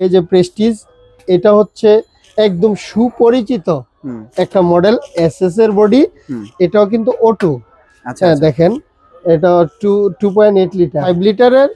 এই যে প্রেস্টিজ এটা হচ্ছে একদম সুপরিচিত একটা মডেল এস এস এর বডি এটাও কিন্তু অটো আচ্ছা হ্যাঁ আচ্ছা। দেখেন এটা two two point eight litre five লিটারের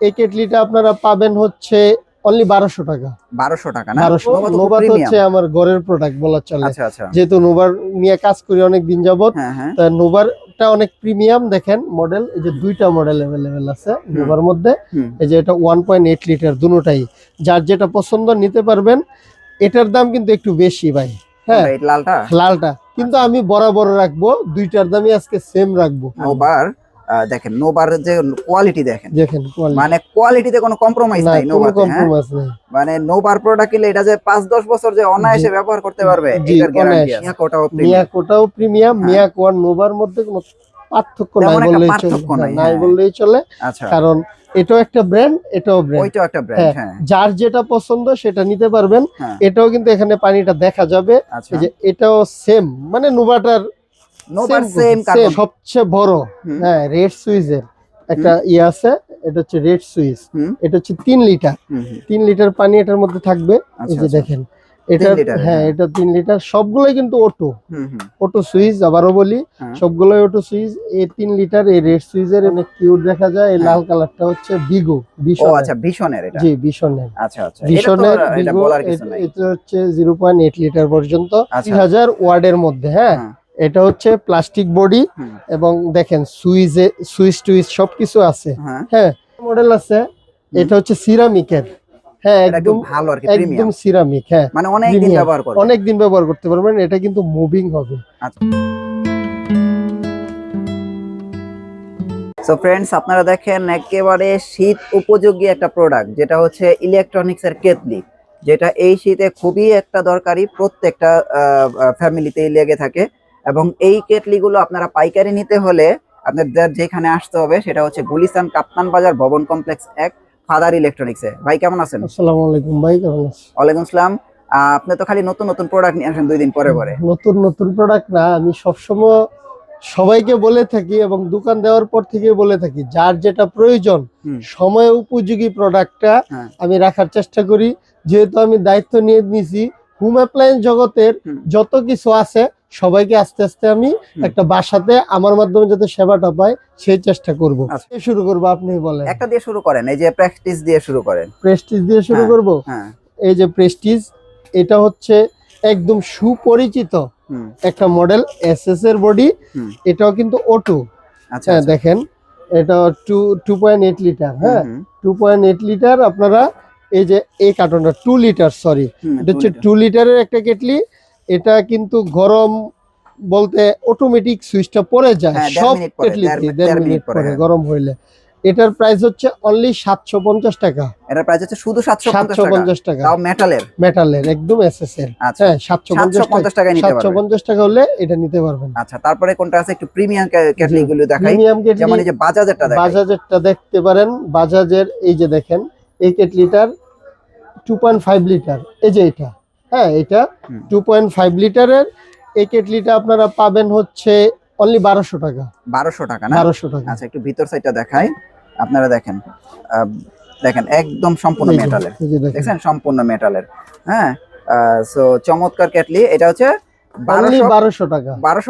এই কেটলিটা আপনারা পাবেন হচ্ছে অনলি বারোশো টাকা। বারোশো টাকা নোভাত হচ্ছে আমার ঘরের প্রোডাক্ট বলা চলে। আচ্ছা আচ্ছা। যেহেতু নোভার নিয়ে কাজ করি অনেক দিন যাবত হ্যাঁ। নোভারটা অনেক প্রিমিয়াম দেখেন মডেল এই যে দুইটা মডেল অ্যাভেলেবেল আছে নোভার মধ্যে। এই যে এটা ওয়ান পয়েন্ট এইট লিটার দুটাই। যার যেটা পছন্দ নিতে পারবেন এটার দাম কিন্তু একটু বেশি ভাই। হ্যাঁ লালটা? লালটা। কিন্তু আমি বরাবর রাখব দুইটার দামই আজকে সেম রাখব। আহ, দেখেন নোবার যে কোয়ালিটি দেখেন। মানে কোয়ালিটিতে কোনো কম্প্রোমাইজ নাই নোভাতে হ্যাঁ? কম্প্রোমাইজ নেই। মানে নোবার প্রোডাক্ট কিনলে এটা যে পাঁচ দশ বছর যে অনায়াসে ব্যবহার করতে পারবে জি, গ্যারান্টি আছে। কোটাও মিয়াকোটাও প্রিমিয়াম হ্যাঁ। মিয়াকো আর নোভার মধ্যে কোনো পার্থক্য নাই বললেই চলে। নাই, হ্যাঁ, নাই হ্যাঁ। বললেই চলে আচ্ছা। কারণ এটাও একটা ব্র্যান্ড এটাও ব্র্যান্ড ওইটাও একটা ব্র্যান্ড হ্যাঁ যার যেটা পছন্দ সেটা নিতে পারবেন। হ্যাঁ। এটাও কিন্তু এখানে পানিটা দেখা যাবে। আচ্ছা। এই যে এটাও সেম মানে নোভাটার নোবার সেম কার্বন সবচেয়ে বড় হ্যাঁ রেড সুইজের একটা ইয়ে আছে এটা হচ্ছে রেড সুইজ এটা হচ্ছে তিন লিটার। তিন লিটার পানি এটার মধ্যে থাকবে এই আচ্ছা যে আচ্ছা। দেখেন। এটা হ্যাঁ হ্যাঁ। এটা তিন লিটার সবগুলোই কিন্তু অটো অটো সুইচ আবারও বলি হ্যাঁ। সবগুলোই অটো সুইচ এই তিন লিটার এই রেড সুইচের অনেক কিউট দেখা যায়। এই হ্যাঁ। লাল কালারটা হচ্ছে বিগো ও বিশনের। আচ্ছা ভীষণের এটা? জি বিশনের। আচ্ছা আচ্ছা। এটা বিগো এটা হচ্ছে জিরো পয়েন্ট এইট লিটার পর্যন্ত। আচ্ছা। তিন হাজার ওয়ার্ডের মধ্যে হ্যাঁ। এটা হচ্ছে প্লাস্টিক বডি এবং দেখেন সুইচে সুইচ টুইচ সবকিছু আছে। হ্যাঁ। হ্যাঁ মডেল আছে। এটা হচ্ছে সিরামিকের। হ্যাঁ একদম ভালো আর কি একদম সিরামিক হ্যাঁ। মানে অনেক দিন ব্যবহার অনেক দিন ব্যবহার করতে পারবেন এটা কিন্তু মুভিং হবে। সো ফ্রেন্ডস আপনারা দেখেন একেবারে শীত উপযোগী একটা প্রোডাক্ট যেটা হচ্ছে ইলেকট্রনিক্স এর কেতলি। যেটা এই শীতে খুবই একটা দরকারি প্রত্যেকটা ফ্যামিলিতেই লেগে থাকে। এবং এই কেটলিগুলো আপনারা পাইকারি নিতে হলে আপনাদের যেখানে আসতে হবে সেটা হচ্ছে গুলিস্তান কাপ্তান বাজার ভবন কমপ্লেক্স এক ফাদার ইলেকট্রনিক্সে। ভাই কেমন আছেন? আসসালামু আলাইকুম ভাই কেমন আছেন? ওয়ালাইকুম আসসালাম আপনি তো খালি নতুন নতুন প্রোডাক্ট নিয়ে আসেন দুই দিন পরে পরে। নতুন নতুন প্রোডাক্ট না আমি সবসময় সবাইকে বলে থাকি এবং দোকান দেওয়ার পর থেকে বলে থাকি যার যেটা প্রয়োজন সময় উপযোগী প্রোডাক্টটা হ্যাঁ। আমি রাখার চেষ্টা করি। যেহেতু আমি দায়িত্ব নিয়ে নিছি হোম অ্যাপ্লায়েন্স জগতের যত কিছু আছে সবাইকে আস্তে আস্তে আমি একটা বাসাতে আমার মাধ্যমে যাতে সেবাটা পায় সেই চেষ্টা করব। আচ্ছা। শুরু করব আপনি বলেন। একটা দিয়ে শুরু করেন এই যে প্র্যাকটিস দিয়ে শুরু করেন। প্রেস্টিজ দিয়ে শুরু হ্যাঁ। করব? হ্যাঁ। এই যে প্রেস্টিজ এটা হচ্ছে একদম সুপরিচিত একটা মডেল এস এস এর বডি এটাও কিন্তু অটো আচ্ছা হ্যাঁ আচ্ছা। দেখেন এটা two two point eight litre হ্যাঁ? টু পয়েন্ট এইট লিটার আপনারা এই যে এই কার্টনটা টু লিটার সরি এটা হচ্ছে। টু লিটারের একটা কেটলি এটা কিন্তু গরম বলতে অটোমেটিক সুইচটা পরে যায়। হ্যাঁ, সব মিনিট পরে, কেটলি দেড় মিনিট- পরে, হ্যাঁ। গরম হইলে। এটার প্রাইস হচ্ছে অনলি সাতশো পঞ্চাশ টাকা। এটার প্রাইস হচ্ছে শুধু সাতশো সাতশো পঞ্চাশ টাকা। তাও মেটালের মেটালের একদম এস এস আচ্ছা। হ্যাঁ সাতশো সাতশো পঞ্চাশ নিতে পারবেন। টাকা হলে এটা নিতে পারবেন। আচ্ছা তারপরে কোনটা আছে? একটু প্রিমিয়াম ক্যাটলি গুলো দেখাই। যেমন এই যে বাজাজেরটা দেখাই। বাজাজেরটা দেখতে পারেন। বাজাজের এই যে দেখেন এই কেটলিটার টু পয়েন্ট ফাইভ লিটার এই যে এটা। হ্যাঁ এটা টু পয়েন্ট ফাইভ লিটারের এই কেটলিটা আপনারা পাবেন হচ্ছে অনলি বারোশো টাকা। বারোশো টাকা না? বারোশো টাকা। আচ্ছা একটু ভিতর সাইডটা দেখাই। আপনারা দেখেন দেখেন একদম সম্পূর্ণ মেটালের দেখছেন? সম্পূর্ণ মেটালের হ্যাঁ সো চমৎকার কেটলি। এটা হচ্ছে বারোশো বারোশো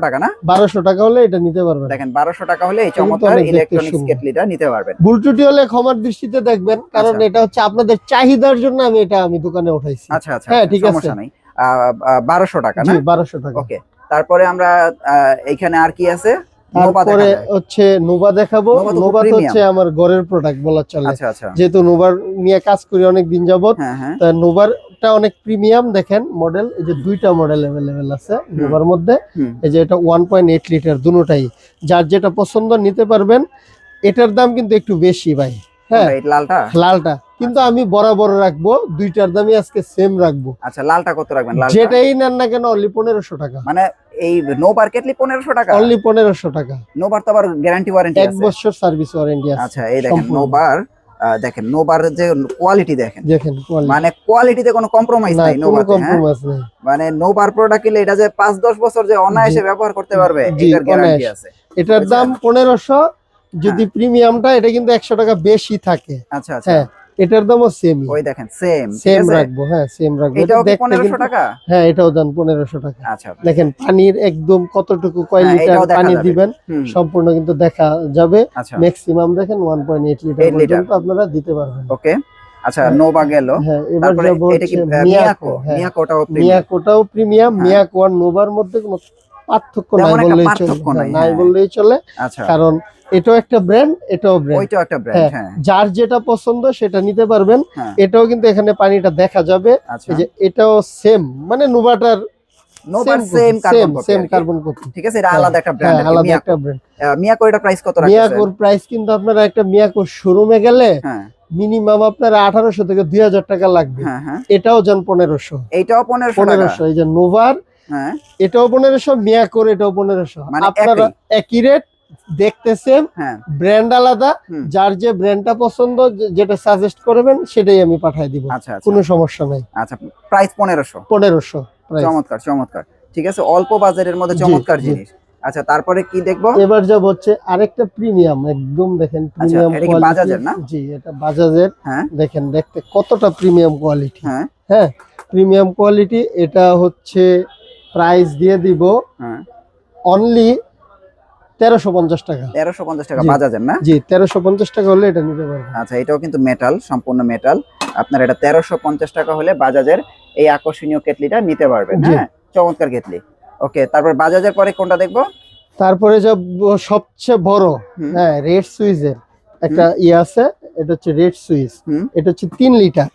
টাকা। না? বারোশো টাকা হলে এটা নিতে পারবেন। দেখেন বারোশো টাকা হলে এই চমৎকার ইলেকট্রনিক্স কেটলিটা নিতে পারবেন। ভুল হলে ক্ষমার দৃষ্টিতে দেখবেন কারণ আচ্ছা। এটা হচ্ছে আপনাদের চাহিদার জন্য আমি এটা আমি দোকানে উঠাইছি। আচ্ছা আচ্ছা হ্যাঁ, আচ্ছা, ঠিক আছে। বারোশো টাকা না? বারোশো টাকা। ওকে তারপরে আমরা আহ, এইখানে আর কি আছে? তারপরে হচ্ছে নোভা দেখাবো। Nova premium। হচ্ছে আমার ঘরের প্রোডাক্ট বলা চলে। আচ্ছা আচ্ছা। যেহেতু নোভার নিয়ে কাজ করি অনেক দিন যাবত হ্যাঁ। নোভারটা অনেক প্রিমিয়াম দেখেন মডেল এই যে দুইটা মডেল অ্যাভেলেবেল আছে নোভার মধ্যে। এই যে এটা ওয়ান পয়েন্ট এইট লিটার দুটাই। যার যেটা পছন্দ নিতে পারবেন এটার দাম কিন্তু একটু বেশি ভাই। হ্যাঁ এই লালটা? লালটা। কিন্তু আমি বরাবর রাখব দুইটার দামই আজকে সেম রাখব। আচ্ছা লালটা কত রাখবেন যেটাই নেন না কেন অনলি পনেরোশো টাকা। মানে এই নোবার কেটলি পনেরোশো টাকা? অনলি পনেরোশো টাকা। নোবার তো আবার গ্যারান্টি ওয়ারেন্টি এক আছে। বছর সার্ভিস ওয়ারেন্টি আছে। আচ্ছা এই দেখেন। নোবার দেখেন নোবার যে কোয়ালিটি দেখেন দেখেন মানে কোয়ালিটিতে কোনো কম্প্রোমাইজ নাই নোবাতে হ্যাঁ? কম্প্রোমাইজ নেই। মানে নোবার প্রোডাক্ট কিনলে এটা যে পাঁচ দশ বছর যে অনায়াসে ব্যবহার করতে পারবে এটার গ্যারান্টি আছে। এটার দাম পনেরোশো যদি প্রিমিয়ামটা এটা কিন্তু একশো টাকা বেশি থাকে। আচ্ছা আচ্ছা। হ্যাঁ। এটার দামও সেম ওই দেখেন সেম সেম রাখব হ্যাঁ সেম রাখব। এটাও এটা কি দেখতে পনেরোশো কিন্তু- টাকা? হ্যাঁ এটাও দাম পনেরোশো টাকা। আচ্ছা দেখেন পানির একদম কতটুকু কয় হ্যাঁ, লিটার পানি দিবেন সম্পূর্ণ কিন্তু দেখা যাবে। আচ্ছা। ম্যাক্সিমাম দেখেন ওয়ান পয়েন্ট এইট লিটার 8 পর্যন্ত আপনারা দিতে পারবেন। ওকে। আচ্ছা হ্যাঁ। নোভা গেল। হ্যাঁ এবার তারপরে এটা কি মিয়াকো মিয়াকো হ্যাঁ। মিয়াকোটাও premium। মিয়াকোটাও প্রিমিয়াম হ্যাঁ। মিয়াকো আর নোভার মধ্যে কোনো পার্থক্য নাই বললেই চলে। হ্যাঁ, নাই, হ্যাঁ। বললেই চলে কারণ এটাও একটা ব্র্যান্ড এটাও ব্র্যান্ড ওইটাও একটা ব্র্যান্ড হ্যাঁ, হ্যাঁ। যার যেটা পছন্দ সেটা নিতে পারবেন। হ্যাঁ। এটাও কিন্তু এখানে পানিটা দেখা যাবে। আচ্ছা। এই যে এটাও সেম মানে নোভাটার নোভার same same carbon same carbon copy ঠিক আছে এটা আলাদা একটা ব্র্যান্ড হ্যাঁ আলাদা একটা ব্র্যান্ড মিয়াকো এটা প্রাইস কত রাখছেন মিয়াকোর প্রাইস কিন্তু আপনারা একটা মিয়াকোর শোরুমে গেলে হ্যাঁ। মিনিমাম আপনার আঠারোশো থেকে দুই হাজার টাকা লাগবে। হ্যাঁ হ্যাঁ। এটাও যান পনেরোশো। এইটাও পনেরোশো পনেরোশো এই যে নোভার হ্যাঁ। এটাও পনেরোশো মিয়াকোর এটাও পনেরোশো। মানে আপনারা একই রেট দেখতে সেম হ্যাঁ। ব্র্যান্ড আলাদা যার যে ব্র্যান্ডটা পছন্দ যেটা সাজেস্ট করবেন সেটাই আমি পাঠিয়ে দিব। আচ্ছা আচ্ছা। কোনো সমস্যা নাই। আচ্ছা প্রাইস পনেরোশো। পনেরোশো চমৎকার চমৎকার। ঠিক আছে অল্প বাজারের মধ্যে চমৎকার জিনিস। আচ্ছা তারপরে কি দেখব? এবার যাব হচ্ছে আরেকটা প্রিমিয়াম একদম দেখেন প্রিমিয়াম বাজাজের না? জি এটা বাজাজের। হ্যাঁ। দেখেন দেখতে কতটা প্রিমিয়াম কোয়ালিটি হ্যাঁ। হ্যাঁ প্রিমিয়াম কোয়ালিটি এটা হচ্ছে প্রাইস দিয়ে দিব হ্যাঁ। অনলি তেরোশো পঞ্চাশ টাকা। তেরোশো পঞ্চাশ টাকা। বাজাজের না? জি তেরোশো পঞ্চাশ টাকা হলে এটা নিতে পারবেন। আচ্ছা এটাও কিন্তু মেটাল সম্পূর্ণ মেটাল আপনার এটা তেরোশো পঞ্চাশ টাকা হলে বাজাজের এই আকর্ষণীয় কেটলিটা নিতে পারবেন হ্যাঁ? চমৎকার কেটলি। ওকে তারপর বাজাজের পরে কোনটা দেখব? তারপরে সবচেয়ে বড়। হ্যাঁ রেড সুইচের একটা ইয়ে আছে এটা হচ্ছে রেড সুইচ এটা হচ্ছে তিন লিটার।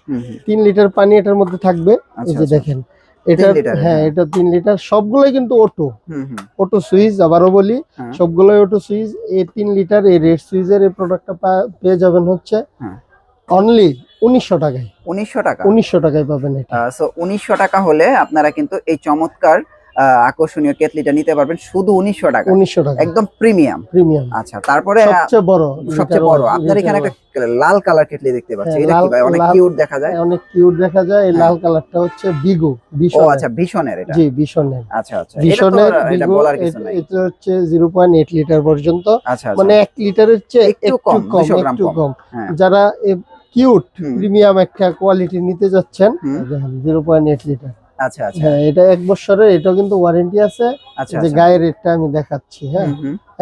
তিন লিটার পানি এটার মধ্যে থাকবে। এই আচ্ছা যে আচ্ছা। দেখেন এটা হ্যাঁ হ্যাঁ। এটা তিন লিটার সবগুলোই কিন্তু অটো অটো সুইচ আবারও বলি হ্যাঁ। সবগুলোই অটো সুইচ এই তিন লিটার এই রেড সুইচের এই প্রোডাক্টটা পেয়ে যাবেন হচ্ছে হ্যাঁ। অনলি উনিশশো টাকায় উনিশশো টাকা উনিশশো টাকায় পাবেন এটা সো উনিশশো টাকা হলে আপনারা কিন্তু এই চমৎকার আকর্ষণীয় কেটলিটা নিতে পারবেন শুধু উনিশশো টাকা। উনিশশো টাকা। একদম প্রিমিয়াম। প্রিমিয়াম। আচ্ছা তারপরে সবচেয়ে বড় সবচেয়ে বড়। আপনার এখানে একটা লাল কালার কেটলি দেখতে পাচ্ছি। হ্যাঁ, এটা কি ভাই? অনেক কিউট দেখা যায়? অনেক কিউট দেখা যায়। এই হ্যাঁ। লাল কালারটা হচ্ছে বিগো ও বিশন আচ্ছা ভীষণের এটা। জি বিশনের আচ্ছা আচ্ছা। তো এটা বলার কিছু নাই। এটা হচ্ছে জিরো পয়েন্ট এইট লিটার পর্যন্ত। আচ্ছা আচ্ছা। মানে এক লিটারের চেয়ে একটু কম, কম 200 গ্রাম একটু কম। হ্যাঁ। যারা কিউট প্রিমিয়াম একটা কোয়ালিটি নিতে যাচ্ছেন হুম। জিরো পয়েন্ট এইট লিটার আচ্ছা আচ্ছা। হ্যাঁ এটা এক বছরের এটাও কিন্তু ওয়ারেন্টি আছে। আচ্ছা যে আচ্ছা। গায়ের রেটটা আমি দেখাচ্ছি হ্যাঁ।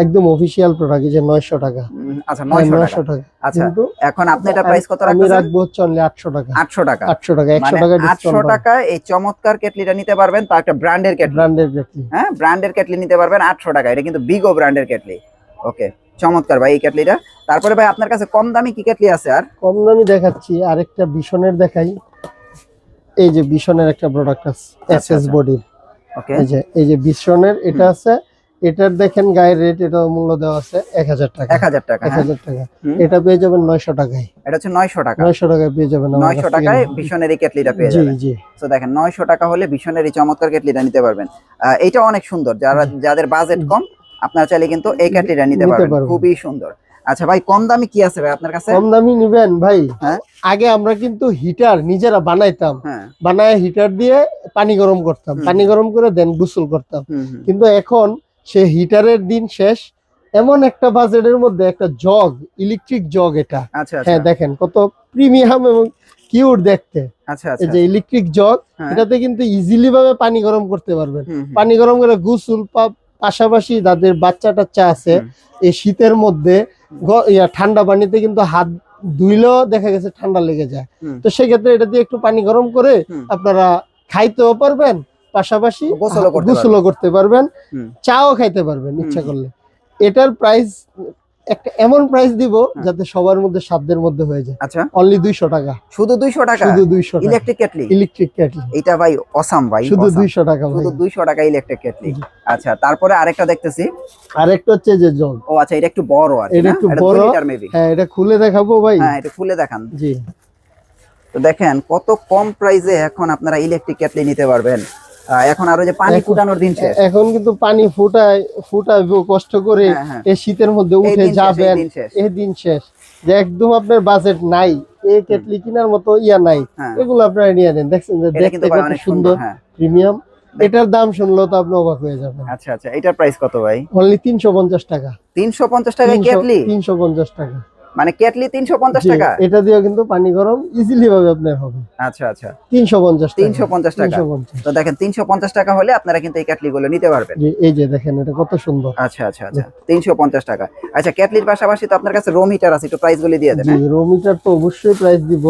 একদম অফিসিয়াল প্রোডাক্ট যে নয়শো টাকা। আচ্ছা হ্যাঁ, টাকা। আচ্ছা কিন্তু এখন আপনি এটা প্রাইস কত আমি রাখব হচ্ছে অনলি আটশো টাকা। আটশো টাকা। আটশো টাকা একশো মানে টাকা ডিসকাউন্ট টাকা এই চমৎকার কেটলিটা নিতে পারবেন তা একটা ব্র্যান্ডের কেটলি। ব্র্যান্ডের কেটলি। হ্যাঁ ব্র্যান্ডের কেটলি নিতে পারবেন আটশো টাকা। এটা কিন্তু বিগো ব্র্যান্ডের কেটলি। ওকে চমৎকার ভাই এই কেটলিটা। তারপরে ভাই আপনার কাছে কম দামি কি কেটলি আছে আর? কম দামি দেখাচ্ছি আরেকটা বিশনের দেখাই। এই যে বিশনের একটা প্রোডাক্ট আছে এসএস। বডির ওকে এই যে এই যে বিশনের এটা আছে। এটার দেখেন গায়ের রেট এটা মূল্য দেওয়া আছে এক হাজার টাকা। এক হাজার টাকা এক হ্যাঁ। হাজার টাকা। এটা পেয়ে যাবেন নয়শো টাকায়। এটা হচ্ছে নয়শো টাকা। নয়শো টাকায় পেয়ে যাবেন নয়শো টাকায়। ভীষণের এই কেটলিটা পেয়ে যাবেন। জি। তো দেখেন নয়শো টাকা হলে ভীষণের এই চমৎকার কেটলিটা নিতে পারবেন। এইটা অনেক সুন্দর। যারা যাদের বাজেট কম আপনারা চাইলে কিন্তু এই কেটলিটা নিতে পারবেন। খুবই সুন্দর। আচ্ছা ভাই কম দামি কি আছে ভাই আপনার কাছে? কম দামি নিবেন ভাই হ্যাঁ। আগে আমরা কিন্তু হিটার নিজেরা বানাইতাম। হ্যাঁ। বানায় হিটার দিয়ে পানি গরম করতাম। পানি গরম করে দেন গোসল করতাম। কিন্তু এখন সে হিটারের দিন শেষ এমন একটা বাজেটের মধ্যে একটা জগ ইলেকট্রিক জগ এটা। আচ্ছা আচ্ছা। হ্যাঁ দেখেন কত প্রিমিয়াম এবং কিউট দেখতে। আচ্ছা এই আচ্ছা। যে ইলেকট্রিক জগ হ্যাঁ। এটাতে কিন্তু ইজিলি ভাবে পানি গরম করতে পারবেন। পানি গরম করে গোসল পাশাপাশি যাদের বাচ্চা টাচ্চা আছে এই শীতের মধ্যে ঠান্ডা পানিতে কিন্তু হাত ধুইলেও দেখা গেছে ঠান্ডা লেগে যায়। তো সেক্ষেত্রে এটা দিয়ে একটু পানি গরম করে আপনারা খাইতেও পারবেন পাশাপাশি গোসলও করতে পারবেন। চাও খাইতে পারবেন ইচ্ছা করলে। এটার প্রাইস একটা এমন প্রাইস দিব হ্যাঁ। যাতে সবার মধ্যে সাধ্যের মধ্যে হয়ে যায়। আচ্ছা। অনলি দুইশো টাকা। শুধু দুইশো টাকা? শুধু দুইশো টাকা। ইলেকট্রিক কেটলি ইলেকট্রিক কেটলি এটা ভাই অসাম ভাই শুধু awesome। দুইশো টাকা ভাই। শুধু দুইশো টাকা ইলেকট্রিক কেটলি আচ্ছা তারপরে আরেকটা দেখতেছি। আরেকটা হচ্ছে যে জগ ও আচ্ছা এটা একটু বড় আর এটা একটু বড়। হ্যাঁ এটা খুলে দেখাবো ভাই। হ্যাঁ এটা খুলে দেখান। জি। তো দেখেন কত কম প্রাইসে এখন আপনারা ইলেকট্রিক কেটলি নিতে পারবেন। এখন আরও যে পানি ফুটানোর দিন শেষ। এখন কিন্তু পানি ফুটায় ফুটাইবো কষ্ট করে হ্যাঁ, হ্যাঁ। এই শীতের মধ্যে উঠে যাবেন। এই দিন শেষ। যে একদম আপনার বাজেট নাই এই কেটলি কেনার মতো ইয়া নাই। হ্যাঁ। এগুলো আপনারা নিয়ে নেন। দেখছেন যে দেখতে কত সুন্দর প্রিমিয়াম এটার দাম শুনলেও তো আপনি অবাক হয়ে যাবেন। আচ্ছা আচ্ছা। এটার প্রাইস কত ভাই? অনলি তিনশো পঞ্চাশ টাকা। তিনশো পঞ্চাশ টাকায় কেটলি? তিনশো পঞ্চাশ টাকা। মানে কেটলি তিনশো পঞ্চাশ জি, টাকা? এটা দিয়েও কিন্তু পানি গরম ইজিলি ভাবে আপনার হবে। আচ্ছা আচ্ছা। তিনশো পঞ্চাশ তিনশো পঞ্চাশ টাকা। পঞ্চাশ। তো দেখেন তিনশো পঞ্চাশ টাকা হলে আপনারা কিন্তু এই কেটলি গুলো নিতে পারবেন। এই যে দেখেন এটা কত সুন্দর। আচ্ছা আচ্ছা আচ্ছা। তিনশো পঞ্চাশ টাকা। আচ্ছা কেটলির পাশাপাশি তো আপনার কাছে রোম হিটার আছে একটু প্রাইস গুলি দিয়ে দেন জি হ্যাঁ? রোমিটার তো অবশ্যই প্রাইস দিব।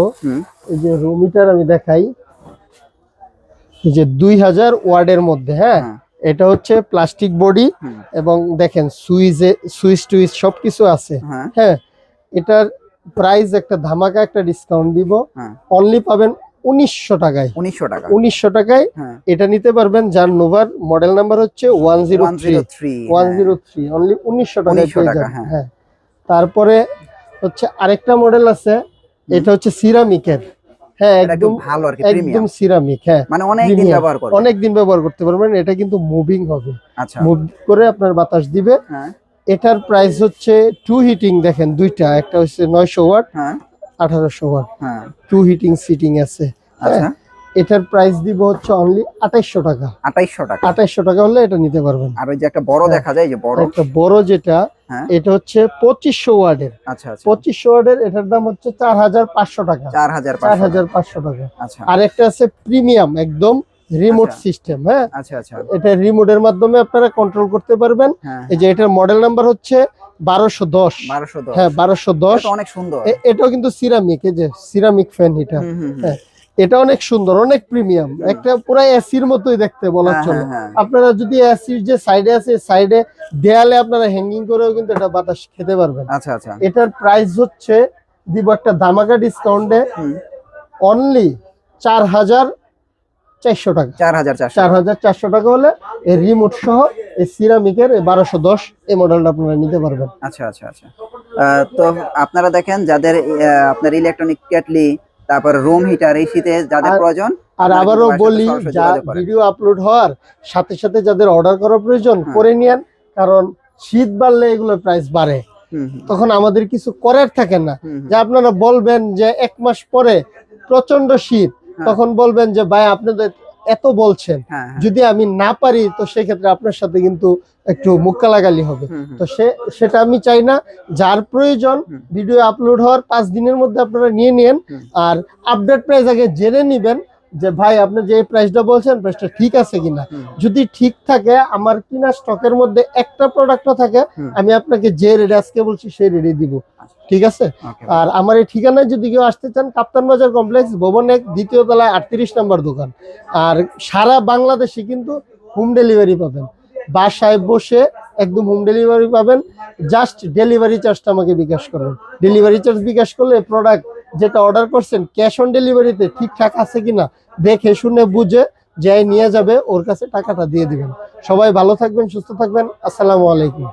এই যে রোমিটার আমি দেখাই। এই যে দুই হাজার ওয়ার্ডের মধ্যে হ্যাঁ? এটা হচ্ছে প্লাস্টিক বডি এবং দেখেন সুইচে সুইচ টুইচ সবকিছু আছে। হ্যাঁ। হ্যাঁ? এটার প্রাইস একটা ধামাকা একটা ডিসকাউন্ট দিব। হ্যাঁ। অনলি পাবেন উনিশশো টাকায়। উনিশশো টাকা। উনিশশো টাকায় হ্যাঁ। এটা নিতে পারবেন যার নোভার মডেল নাম্বার হচ্ছে one zero three one zero three only উনিশশো টাকায় পেয়ে টাকা, যাবেন। হ্যাঁ। হ্যাঁ। তারপরে হচ্ছে আরেকটা মডেল আছে এটা হচ্ছে সিরামিকের হ্যাঁ একদম ভালো আর কি একদম সিরামিক হ্যাঁ। মানে অনেক দিন ব্যবহার করে অনেক দিন ব্যবহার করতে পারবেন এটা কিন্তু মুভিং হবে। আচ্ছা। মুভ করে আপনার বাতাস দিবে। হ্যাঁ। এটার প্রাইস হচ্ছে টু হিটিং দেখেন দুইটা একটা হচ্ছে নয়শো ওয়াট হ্যাঁ। আঠারোশো ওয়াট হ্যাঁ। টু হিটিং সিটিং আছে আচ্ছা। এটার প্রাইস দিব হচ্ছে অনলি আঠাইশশো টাকা। আঠাইশশো টাকা। আঠাইশশো টাকা হলে এটা নিতে পারবেন। আর ওই যে একটা বড় হ্যাঁ। দেখা যায় যে বড়। একটা বড় যেটা হ্যাঁ। এটা হচ্ছে পঁচিশশো ওয়ার্ডের আচ্ছা আচ্ছা। পঁচিশশো ওয়ার্ডের এটার দাম হচ্ছে চার হাজার পাঁচশো টাকা। চার হাজার চার হাজার পাঁচশো টাকা। আচ্ছা। আর একটা আছে প্রিমিয়াম একদম রিমোট আচ্ছা। সিস্টেম হ্যাঁ? আচ্ছা আচ্ছা। এটা রিমোটের মাধ্যমে আপনারা কন্ট্রোল করতে পারবেন। হ্যাঁ এই যে এটার মডেল নাম্বার হচ্ছে বারোশো দশ। হ্যাঁ বারোশো দশ। অনেক সুন্দর। এটাও কিন্তু সিরামিক এই যে সিরামিক ফ্যান। হ্যাঁ এটা অনেক সুন্দর অনেক প্রিমিয়াম একটা পুরো এসির মতোই দেখতে বলা হ্যাঁ, চলে। হ্যাঁ, হ্যাঁ। আপনারা যদি এসির যে সাইডে আছে সাইডে দেয়ালে আপনারা হ্যাঙ্গিং করেও কিন্তু এটা বাতাস খেতে পারবেন। আচ্ছা আচ্ছা। এটার প্রাইস হচ্ছে দিব একটা ধামাকা ডিসকাউন্টে অনলি চার হাজার চারশো টাকা। চার হাজার চার হাজার চারশো টাকা হলে এই রিমোট সহ এই সিরামিকের বারোশো দশ এই মডেলটা আপনারা নিতে পারবেন। আচ্ছা আচ্ছা আচ্ছা। তো আপনারা দেখেন যাদের আপনার ইলেকট্রনিক কেটলি তারপর রুম হিটার এই শীতে যাদের প্রয়োজন আর আবারও বলি যা ভিডিও আপলোড হওয়ার সাথে সাথে যাদের অর্ডার করার প্রয়োজন করে নিয়েন কারণ শীত বাড়লে এগুলো প্রাইস বাড়ে। তখন আমাদের কিছু করার থাকে না। যে আপনারা বলবেন যে এক মাস পরে প্রচণ্ড শীত। তখন বলবেন যে ভাই আপনাদের এত বলছেন। হ্যাঁ, হ্যাঁ। যদি আমি না পারি তো সেক্ষেত্রে আপনার সাথে কিন্তু একটু লাগালি হবে। তো সে সেটা আমি চাই না। যার প্রয়োজন ভিডিও আপলোড হওয়ার পাঁচ দিনের মধ্যে আপনারা নিয়ে নেন আর আপডেট প্রাইস আগে জেনে নিবেন যে ভাই আপনি যে প্রাইসটা বলছেন প্রাইসটা ঠিক আছে কিনা? যদি ঠিক থাকে আমার কিনা স্টকের মধ্যে একটা প্রোডাক্টও থাকে আমি আপনাকে যে রেডি আজকে বলছি সেই রেডি দিব। ঠিক আছে? আর আমার এই ঠিকানায় যদি কেউ আসতে চান কাপ্তান বাজার কমপ্লেক্স ভবন এক দ্বিতীয় তলায় আটত্রিশ নম্বর দোকান। আর সারা বাংলাদেশে কিন্তু হোম ডেলিভারি পাবেন। বাসায় বসে একদম হোম ডেলিভারি পাবেন। জাস্ট ডেলিভারি চার্জটা আমাকে বিকাশ করবেন। ডেলিভারি চার্জ বিকাশ করলে প্রোডাক্ট যেটা অর্ডার করছেন ক্যাশ অন ডেলিভারিতে ঠিকঠাক আছে কিনা দেখে শুনে বুঝে যাই নিয়ে যাবে ওর কাছে টাকাটা দিয়ে দিবেন। সবাই ভালো থাকবেন সুস্থ থাকবেন। আসসালামু আলাইকুম।